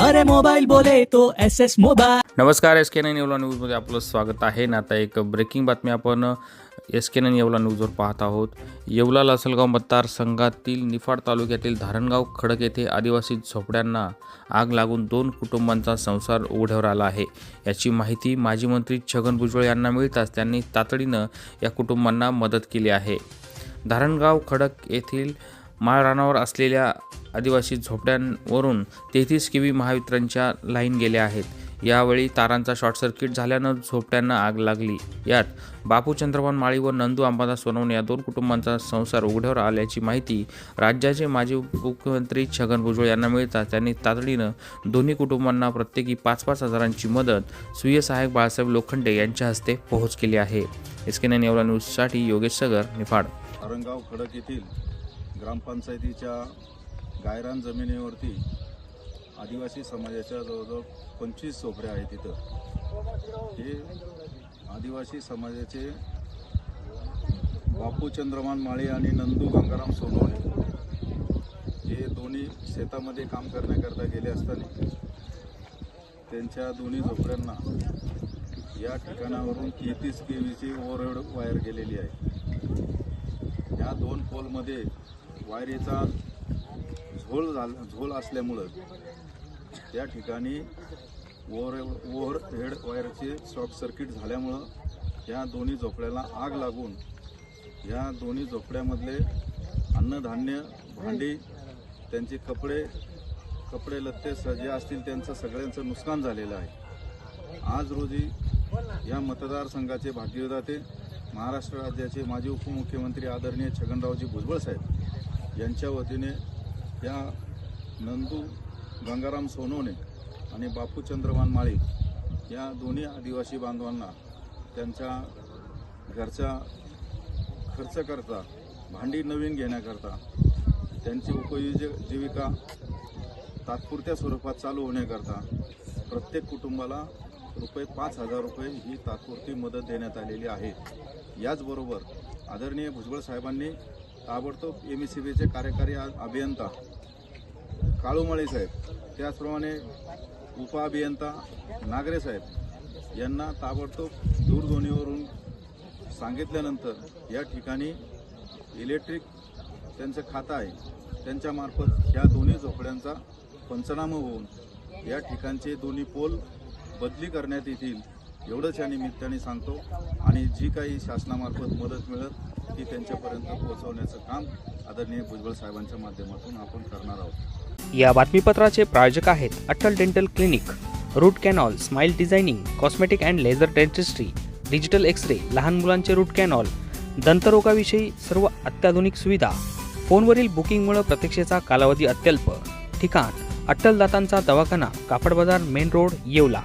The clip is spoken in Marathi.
अरे मोबाईल बोले तो एस एस मोबाईल. नमस्कार एस के नाईन एवला न्यूजमध्ये आपलं स्वागत आहे. ना आता एक ब्रेकिंग बातमी आपण एस के नाईन येवला न्यूजवर पाहत आहोत. येवला लासलगाव मतदारसंघातील निफाड तालुक्यातील धारणगाव खडक येथे आदिवासी झोपड्यांना आग लागून दोन कुटुंबांचा संसार उघड्यावर आला आहे. याची माहिती माजी मंत्री छगन भुजबळ यांना मिळताच त्यांनी तातडीनं या कुटुंबांना मदत केली आहे. धारणगाव खडक येथील माळ असलेल्या आदिवासी झोपड्यांवरून तेहतीस किवी महावितरणच्या लाईन गेल्या आहेत. यावेळी तारांचा शॉर्ट सर्किट झाल्यानं झोपड्यांना आग लागली. यात बापू चंद्रभान माळी व नंदू अंबादास सोनवणे या दोन कुटुंबांचा संसार उघड्यावर आल्याची माहिती राज्याचे माजी मुख्यमंत्री छगन भुजबळ यांना मिळताच त्यांनी तातडीनं दोन्ही कुटुंबांना प्रत्येकी पाच पाच हजारांची मदत स्वीय सहाय्यक बाळासाहेब लोखंडे यांच्या हस्ते पोहोच केली आहे. एस के नाईन न्यूजसाठी योगेश सगर निफाड. खडक येथील ग्रामपंचायतीच्या गायरान जमिनीवरती आदिवासी समाजाच्या जवळजवळ पंचवीस सोपऱ्या आहेत तिथं. हे आदिवासी समाजाचे बापू चंद्रमान माळे आणि नंदू गंगाराम सोनवणे हे दोन्ही शेतामध्ये काम करण्याकरता गेले असताना त्यांच्या दोन्ही झोपड्यांना या ठिकाणावरून तेहतीस के व्हीची ओव्हरहेड वायर गेलेली आहे. या दोन पोलमध्ये वायरीचा झोल झाला झोल असल्यामुळं त्या ठिकाणी ओव्हर ओव्हर हेड वायरचे शॉर्ट सर्किट झाल्यामुळं या दोन्ही झोपड्याला आग लागून या दोन्ही झोपड्यामधले अन्नधान्य भांडी त्यांचे कपडे कपडे लत्ते स- जे असतील त्यांचं सगळ्यांचं नुकसान झालेलं आहे. आज रोजी या मतदारसंघाचे भाग्यदाते महाराष्ट्र राज्याचे माजी उपमुख्यमंत्री आदरणीय छगनरावजी भुजबळ साहेब यांच्या वतीने या नंदू गंगाराम सोनवणे आणि बापू चंद्रमान माळी या दोन्ही आदिवासी बांधवांना त्यांच्या घरचा खर्च करता भांडी नवीन घेण्याकरता त्यांची उपयुज जीविका तात्पुरत्या स्वरूपात चालू होण्याकरता प्रत्येक कुटुंबाला रुपये पाच हजार रुपये ही तात्पुरती मदत देण्यात आलेली आहे. याचबरोबर आदरणीय भुजबळ साहेबांनी ताबडतोब एम एस सी बीचे कार्यकारी आ- अभियंता काळूमाळी साहेब त्याचप्रमाणे उपअभियंता नागरे साहेब यांना ताबडतोब दूरध्वनीवरून सांगितल्यानंतर या ठिकाणी इलेक्ट्रिक त्यांचं खातं आहे. त्यांच्यामार्फत ह्या दोन्ही झोपड्यांचा पंचनामा होऊन या ठिकाणचे दोन्ही पोल बदली करण्यात येतील एवढंच या निमित्ताने सांगतो. आणि जी काही शासनामार्फत मदत मिळत ती त्यांच्यापर्यंत पोहोचवण्याचं काम आदरणीय भुजबळ साहेबांच्या माध्यमातून आपण करणार आहोत. या बातमीपत्राचे प्रायोजक आहेत Atal dental clinic root canal smile designing cosmetic and laser dentistry digital X ray लहान मुलांचे रूट कॅनॉल दंतरोगाविषयी सर्व अत्याधुनिक सुविधा फोनवरील बुकिंगमुळे प्रतीक्षेचा कालावधी अत्यल्प ठिकाण अट्टल दातांचा दवाखाना कापड बाजार मेन रोड येवला.